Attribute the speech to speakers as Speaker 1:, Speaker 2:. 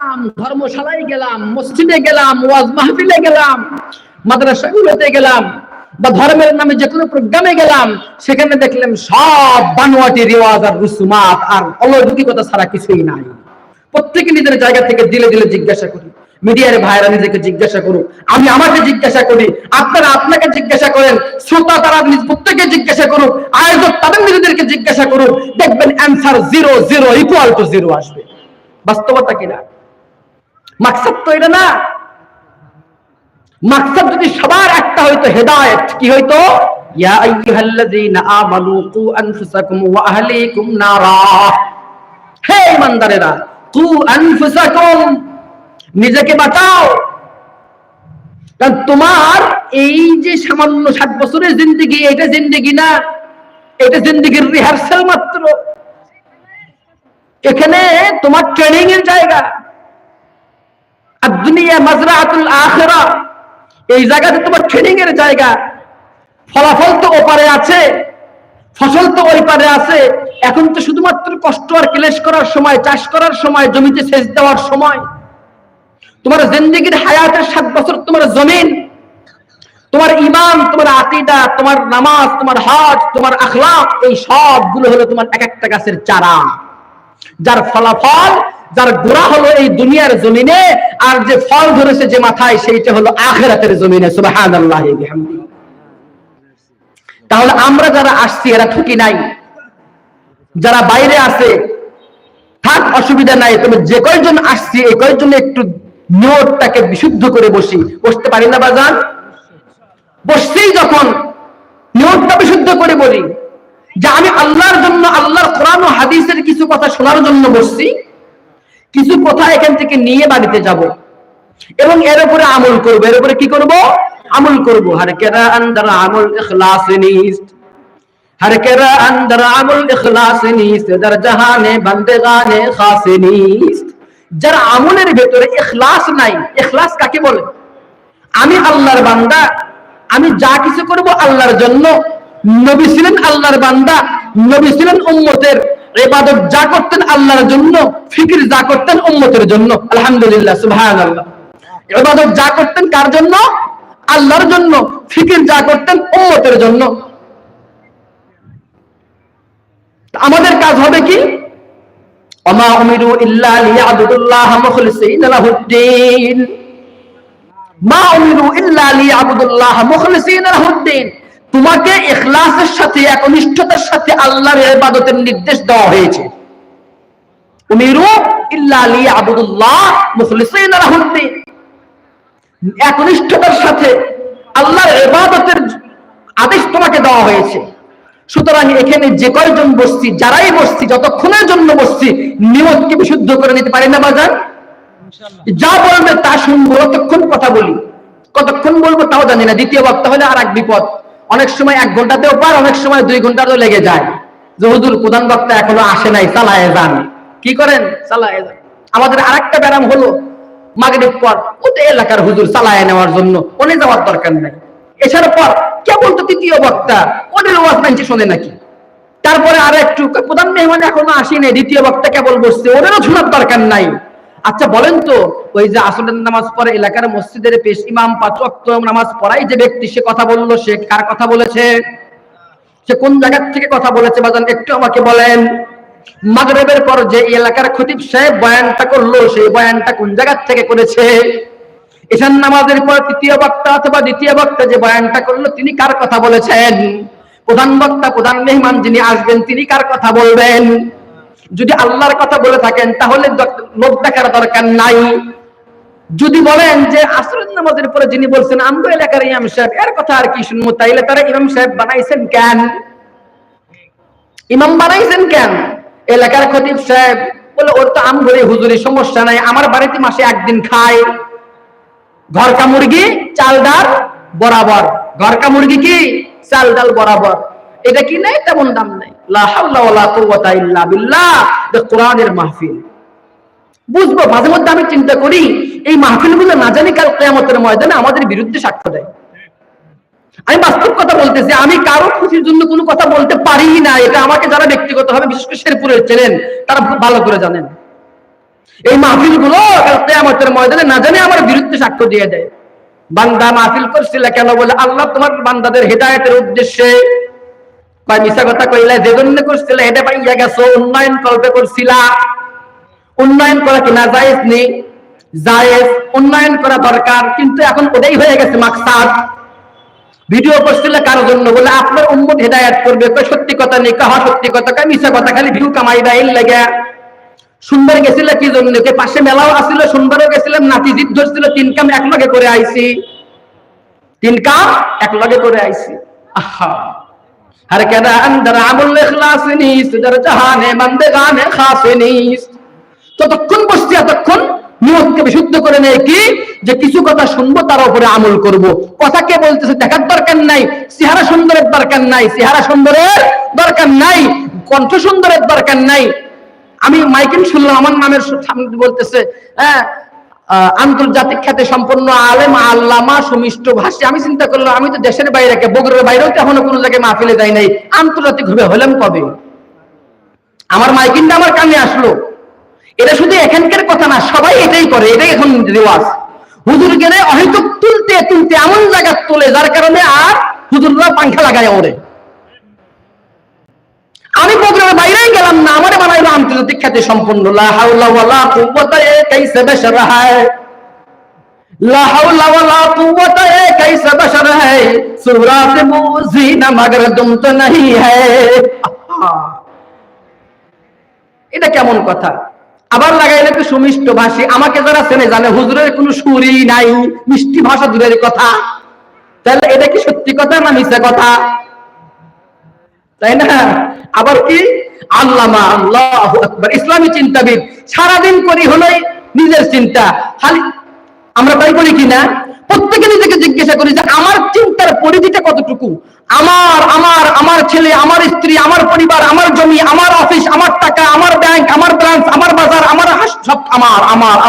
Speaker 1: গেলাম, ধর্মশালায় গেলাম, মসজিদে গেলাম, ওয়াজ মাহফিলে গেলাম মাদ্রাসাগুলোতে গেলাম, বা ধর্মের নামে যে কোনো প্রোগ্রামে গেলাম, সেখানে দেখলাম সব বানোয়াটি রেওয়াজ আর রুসুমাত আর অলৌকিকতা ছাড়া কিছুই নাই। প্রত্যেকে নিজের জায়গা থেকে দিলে দিলে জিজ্ঞাসা করি, মিডিয়ার ভাইরা নিজেকে জিজ্ঞাসা করুক, আমি আমাকে জিজ্ঞাসা করি, আপনারা আপনাকে জিজ্ঞাসা করেন, শ্রোতা তারা প্রত্যেকে জিজ্ঞাসা করুক, আয়োজক তাদের নিজেদেরকে জিজ্ঞাসা করুক, দেখবেন answer zero zero equal to zero আসবে। বাস্তবতা কিনা মাকসাদ তো এটা না। মাকসাদ যদি সবার একটা হইতো হেদায়েত, কি হইতো? ইয়া আইয়ুহাল্লাযীনা কু আনফুসাকুম ওয়া আহলিকুম নারা। হে ইমানদারেরা কু আনফুসাকুম, নিজেকে বাঁচাও। কারণ তোমার এই যে সামান্য ষাট বছরের জিন্দগি, এটা জিন্দগি না, এটা জিন্দগির রিহার্সাল মাত্র। এখানে তোমার ট্রেনিং এর জায়গা। আর এই জায়গাতে তোমার ট্রেনিং এর জায়গা। ফলাফল তো ওপারে আছে, ফসল তো ওই পারে আছে। এখন তো শুধুমাত্র কষ্ট আর ক্লেশ করার সময়, চাষ করার সময়, জমিতে সেচ দেওয়ার সময়। তোমার জিন্দগির হায়াতের সাত বছর তোমার জমিন, তোমার ইমান তোমার আকিদা, তোমার নামাজ, তোমার হজ, তোমার আখলাক, এই সবগুলো হলো তোমার এক একটা গাছের চারা। যার ফলাফল যার গোড়া হলো এই দুনিয়ার জমিনে, আর যে ফল ধরেছে যে মাথায়, সেইটা হলো আখেরাতের জমিনে তাহলে আমরা যারা আসছি, এরা ঠকি নাই। যারা বাইরে আছে, থাক, অসুবিধা নাই, তবে যে কয়জন আসছি, এই কয়জন একটু নিয়তটাকে বিশুদ্ধ করে বসি। বসতে পারি না, বাজান? বসছেই যখন, নিয়তটা বিশুদ্ধ করে বলি। যে আমি আল্লাহর জন্য, আল্লাহর কোরআন হাদিসের কিছু কথা শোনার জন্য বসছি। কিছু কথা এখান থেকে নিয়ে বাড়িতে যাব। এবং এর উপরে আমল করব। এর উপরে কি করব? আমল করব। হার কেরা আন্দার আমল এখলাস নিস্ট কেরা আন্দার আমল এখলাস اخلاص نیست در جہان بندگان যার আমলের ভেতরে এখলাস নাই। এখলাস কাকে বলে? আমি আল্লাহর বান্দা। আমি যা কিছু করব আল্লাহর জন্য। নবী ছিলেন আল্লাহর বান্দা। নবী ছিলেন উম্মতের। ইবাদত যা করতেন আল্লাহর জন্য, ফিকির যা করতেন উম্মতের জন্য। আলহামদুলিল্লাহ, সুবহানাল্লাহ। ইবাদত যা করতেন কার জন্য? আল্লাহর জন্য, ফিকির যা করতেন উম্মতের জন্য। আমাদের কাজ হবে কি? অমা উমিরু ইল্লা লিয়াবুদুল্লাহ মুখলিসিন মা ইল্লা মুখলিসিন লাহুদ্দিন। তোমাকে ইখলাসের সাথে একনিষ্ঠতার সাথে আল্লাহর ইবাদতের নির্দেশ দেওয়া হয়েছে। উমিরু ইল্লা লিয়াবুদুল্লাহ মুখলিসিন লাহুদ্দিন একনিষ্ঠতার সাথে আল্লাহর ইবাদতের আদেশ তোমাকে দেওয়া হয়েছে। সুতরাং এখানে যে কয়জন বসছি যারাই বসছি যতক্ষণের জন্য বসছি নিয়তকে বিশুদ্ধ করে নিতে পারি না বাজার? যা বলবে তা শুনব কতক্ষণ কথা বলি। কতক্ষণ বলব তাও জানি না দ্বিতীয় বক্তা হলে আর এক বিপদ। অনেক সময় এক ঘন্টাতেও পার, অনেক সময় দুই ঘন্টাতেও লেগে যায়। যে হুজুর, প্রধান বক্তা এখনও আসে নাই, চালায় যান। কি করেন? চালায় যান। আমাদের আরেকটা ব্যায়াম হলো মাগরিব পর। ওতে এলাকার হুজুর চালায় নেওয়ার জন্য ওনে যাওয়ার দরকার নাই। এছাড়া পর কেবল তো তৃতীয় বক্তা ওদের ওয়াজ মানছে শোনে নাকি? তারপরে আর একটু প্রধান মেহমান এখনও আসেনি, দ্বিতীয় বক্তা কেবল বসছে, ওদেরও শোনার দরকার নাই। আচ্ছা বলেন তো, ওই যে আসলের নামাজ পড়ে এলাকার মসজিদের পেশ ইমাম পাঁচ ওয়াক্ত নামাজ পড়াই যে ব্যক্তি সে কথা বলল, সে কার কথা বলেছে? সে কোন জায়গার থেকে কথা বলেছে বাজান একটু আমাকে বলেন। মাগরেবের পর যে এলাকার খতিব সাহেব বয়ানটা করল, সেই বয়ানটা কোন জায়গার থেকে করেছে? এশান নামাজের পর তৃতীয় বক্তা অথবা দ্বিতীয় বক্তা যে বয়ানটা করল, তিনি কার কথা বলেছেন? প্রধান বক্তা, প্রধান মেহমান যিনি আসবেন, তিনি কার কথা বলবেন? যদি আল্লাহর কথা বলে থাকেন, তাহলে লোক দেখার দরকার নাই। যদি বলেন যে আসরের নামাজের পরে যিনি বলছেন, আমগো এলাকার ইমাম সাহেব, এর কথা আর কি শুনব? তাইলে তারা ইমাম সাহেব বানাইছেন কেন? ইমাম বানাইছেন কেন? এলাকার খতিব সাহেব বলে, ওর তো আমগরে হুজুরি সমস্যা নাই, আমার বাড়িতে মাসে একদিন খায়। ঘরকা মুরগি, চাল ডাল বরাবর। ঘরকা মুরগি কি? চাল ডাল বরাবর। এটা কি নাই? তেমন দাম নাই। কোরআনের মাহফিল। বুঝব, মাঝে মধ্যে আমি চিন্তা করি, এই মাহফিলগুলো না জানি কাল কিয়ামতের ময়দানে আমাদের বিরুদ্ধে সাক্ষ্য দেয়। আমি বাস্তব কথা বলতেছি, আমি কারও খুশির জন্য কোনো কথা বলতে পারি না। এটা আমাকে যারা ব্যক্তিগত ভাবে বিশেষ করে শেরপুরের চেনেন, তারা ভালো করে জানেন। এই মাহফিলগুলো কেয়ামতের ময়দানে না জানে আমার বিরুদ্ধে সাক্ষ্য দিয়ে দেয়। বান্দা মাহফিল করছিল কেন বলে, আল্লাহ তোমার বান্দাদের হেদায়তের উদ্দেশ্যে মিশা কথা কইলে যে জন্য করছিল পাইয়া গেছো, উন্নয়ন কল্পে করছিলা। উন্নয়ন করা কি জায়েজ উন্নয়ন করা দরকার, কিন্তু এখন ওটাই হয়ে গেছে মাকসাদ। ভিডিও করছিল জন্য? বলে, আপনার উম্মত হেদায়াত করবে। কয়, সত্যি কথা নেই কাহা সত্যি কথা। মিশা কথা, খালি ভিউ কামাই দেয় লাগে। সুন্দর গেছিল কি জন্য? কে, পাশে মেলাও আসছিল সুন্দরও গেছিলাম, নাতি জিদ ধরছিল, তিন কাম এক লগে করে আইছি। তিন কাম এক লগে করে আইছি। আহা। ہر کے اندر عمل اخلاص نیست در جہان بندگان خاص نیست ততক্ষণ বসছি এতক্ষণ নিয়তকে বিশুদ্ধ করে নেই কি যে কিছু কথা শুনব তার উপরে আমল করব। কথা কে বলতেছে দেখার দরকার নাই চেহারা সুন্দরের দরকার নাই চেহারা সুন্দরের দরকার নাই কণ্ঠ সুন্দরের দরকার নাই আমি মাইকিন শুনলাম, আমার নামের সামনে বলতেছে হ্যাঁ আন্তর্জাতিক খ্যাতি সম্পন্ন আলেম, আল্লামা, সুমিষ্ট ভাষী। আমি চিন্তা করলাম, আমি তো দেশের বাইরে বগুড়ার বাইরেও তো এখনও কোনো জায়গায় মাহফিলে যাই নাই। আন্তর্জাতিক ভাবে হলাম কবে? আমার মাইকিংটা আমার কানে আসলো। এটা শুধু এখানকার কথা না, সবাই এটাই করে, এটাই এখন রেওয়াজ। হুজুর গেলে অহেতুক তুলতে তুলতে এমন জায়গা তোলে, যার কারণে আর হুজুররা পাংখা লাগায় ওরে। আমি প্রোগ্রামের বাইরে গেলাম না, আমার বানাইল আন্তর্জাতিক খ্যাতি সম্পূর্ণ এটা কেমন কথা? আবার লাগাইলে কি সুমিষ্ট ভাষী। আমাকে যারা চেনে জানে, হুজুরের কোন সুরি নাই, মিষ্টি ভাষা দূরের কথা। তাহলে এটা কি সত্যি কথা না মিশে কথা? তাই না? আবার কি? আল্লামা আল্লাহ আকবার। ইসলামী চিন্তাবিদ। সারাদিন করি হলোই নিজের চিন্তা। খালি আমরা তাই করি কিনা প্রত্যেকে নিজেকে জিজ্ঞাসা করি যে আমার চিন্তার পরিধিটা কতটুকু? আমার আমার আমার ছেলে, আমার স্ত্রী, আমার পরিবার, আমার জমি, আমার অফিস, আমার টাকা, আমার ব্যাংক, আমার ব্রাঞ্চ, আমার বাজার, আমার সব আমার আমার আমার।